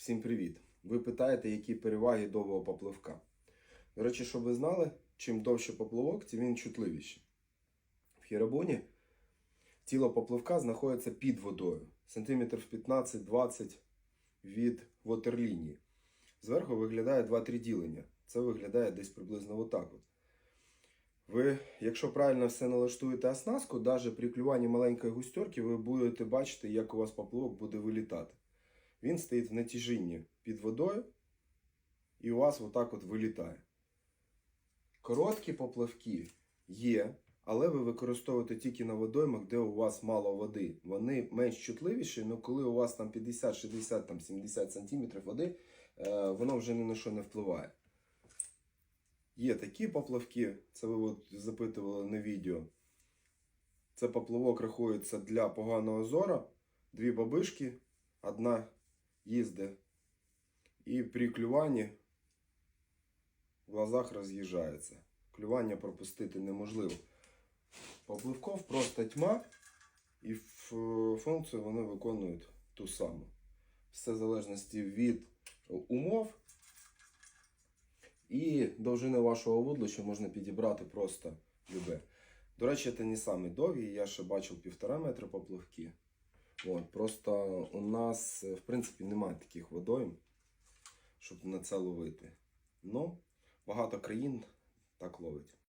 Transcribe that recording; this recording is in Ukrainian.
Всім привіт! Ви питаєте, які переваги довгого попливка. До речі, щоб ви знали, чим довше поплавок, тим він чутливіший. В хірабоні тіло попливка знаходиться під водою, сантиметрів 15-20 від ватерлінії. Зверху виглядає 2-3 ділення. Це виглядає десь приблизно отак. От. Ви, якщо правильно все налаштуєте оснастку, навіть при клюванні маленької густерки, ви будете бачити, як у вас поплавок буде вилітати. Він стоїть в натяжінні під водою, і у вас отак от вилітає. Короткі поплавки є, але ви використовуєте тільки на водоймах, де у вас мало води. Вони менш чутливіші, але коли у вас там 50, 60, там 70 см води, е, воно вже ні на що не впливає. Є такі поплавки, це ви от запитували на відео. Це поплавок рахується для поганого зора. Дві бабишки, одна їздить і при клюванні в глазах роз'їжджається. Клювання пропустити неможливо. Попливков просто тьма, і функцію вони виконують ту саму. Все в залежності від умов. І довжини вашого вудлища можна підібрати просто любе. До речі, це не самий довгий, я ще бачив півтора метра попливки. От, просто у нас, е, в принципі, немає таких водойм, щоб на це ловити. Ну, багато країн так ловить.